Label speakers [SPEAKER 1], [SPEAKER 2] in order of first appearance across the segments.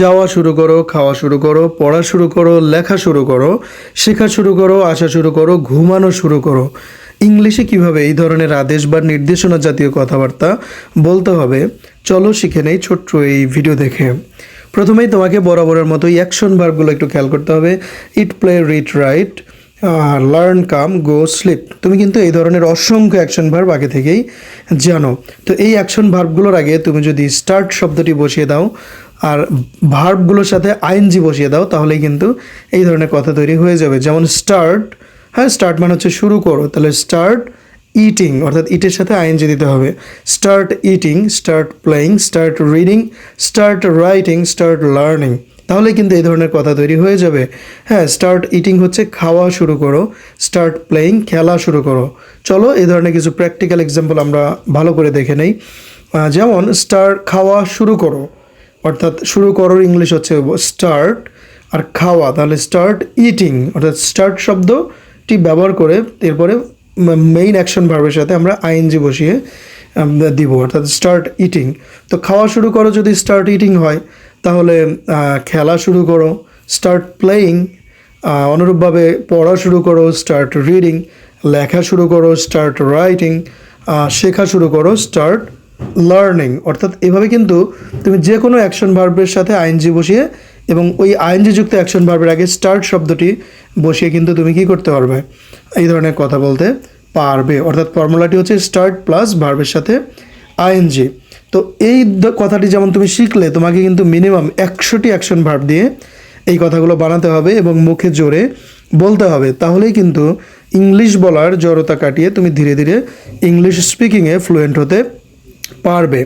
[SPEAKER 1] যাওয়া শুরু করো, খাওয়া শুরু করো, পড়া শুরু করো, লেখা শুরু করো, শেখা শুরু করো, আসা শুরু করো, ঘুমানো শুরু করো। ইংলিশে কীভাবে এই ধরনের আদেশ বা নির্দেশনা জাতীয় কথাবার্তা বলতে হবে? চলো শিখে নেই ছোট্ট এই ভিডিও দেখে। প্রথমেই তোমাকে বরাবরের মতো অ্যাকশন ভার্বগুলো একটু খেয়াল করতে হবে। Eat play read write learn come go sleep তুমি কিন্তু এই ধরনের অসংখ্য অ্যাকশন ভার্ব আগে থেকেই জানো। তো এই অ্যাকশন ভার্বগুলোর আগে তুমি যদি স্টার্ট শব্দটি বসিয়ে দাও আর ভার্বগুলোর সাথে আইএনজি বসিয়ে দাও, তাহলেই কিন্তু এই ধরনের কথা তৈরি হয়ে যাবে। যেমন স্টার্ট হ্যাঁ স্টার্ট মানে হচ্ছে শুরু করো, তাহলে স্টার্ট ইটিং অর্থাৎ ইটের সাথে আইএনজি দিতে হবে। Start eating start playing start reading start writing start learning তাহলে কিন্তু এই ধরনের কথা তৈরি হয়ে যাবে। হ্যাঁ স্টার্ট ইটিং হচ্ছে খাওয়া শুরু করো স্টার্ট প্লেয়িং খেলা শুরু করো। চলো, এই ধরনের কিছু প্র্যাকটিক্যাল এক্সাম্পল আমরা ভালো করে দেখে নেই। যেমন স্টার্ট খাওয়া শুরু করো। অর্থাৎ শুরু করার ইংলিশ হচ্ছে স্টার্ট আর খাওয়া, তাহলে স্টার্ট ইটিং অর্থাৎ স্টার্ট শব্দটি ব্যবহার করে এরপরে মেইন অ্যাকশন ভার্বের সাথে আমরা আইএনজি বসিয়ে দিব, অর্থাৎ স্টার্ট ইটিং তো খাওয়া শুরু করো যদি স্টার্ট ইটিং হয়, তাহলে খেলা শুরু করো স্টার্ট প্লেয়িং অনুরূপভাবে পড়া শুরু করো স্টার্ট রিডিং লেখা শুরু করো স্টার্ট রাইটিং শেখা শুরু করো স্টার্ট লার্নিং অর্থাৎ এভাবে কিন্তু তুমি যে কোনো অ্যাকশন ভার্বের সাথে আইএনজি বসিয়ে এবং ওই আইএনজি যুক্ত অ্যাকশন ভার্বের আগে স্টার্ট শব্দটি বসিয়ে কিন্তু তুমি কি করতে পারবে? এই ধরনের কথা বলতে পারবে। অর্থাৎ ফর্মুলাটি হচ্ছে স্টার্ট প্লাস ভার্বের সাথে আইএনজি তো এই কথাটি যেমন তুমি শিখলে, তোমাকে কিন্তু মিনিমাম একশোটি অ্যাকশন ভার্ব দিয়ে এই কথাগুলো বানাতে হবে এবং মুখে জোরে বলতে হবে। তাহলেই কিন্তু ইংলিশ বলার জড়তা কাটিয়ে তুমি ধীরে ধীরে ইংলিশ স্পিকিংয়ে ফ্লুয়েন্ট হতে পারবে।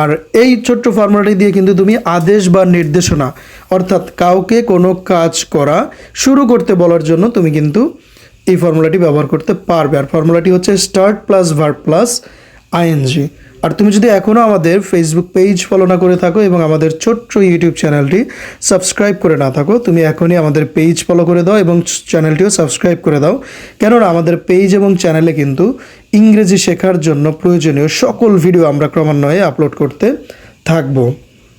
[SPEAKER 1] আর এই ছোট্ট ফর্মুলাটি দিয়ে কিন্তু তুমি আদেশ বা নির্দেশনা, অর্থাৎ কাউকে কোনো কাজ করা শুরু করতে বলার জন্য তুমি কিন্তু এই ফর্মুলাটি ব্যবহার করতে পারবে। আর ফর্মুলাটি হচ্ছে start plus verb plus ING. আর তুমি যদি এখনও আমাদের ফেসবুক পেজ ফলো না করে থাকো এবং আমাদের ছোট্ট ইউটিউব চ্যানেলটি সাবস্ক্রাইব করে না থাকো, তুমি এখনই আমাদের পেজ ফলো করে দাও এবং চ্যানেলটিও সাবস্ক্রাইব করে দাও। কেননা আমাদের পেজ এবং চ্যানেলে কিন্তু ইংরেজি শেখার জন্য প্রয়োজনীয় সকল ভিডিও আমরা ক্রমান্বয়ে আপলোড করতে থাকব।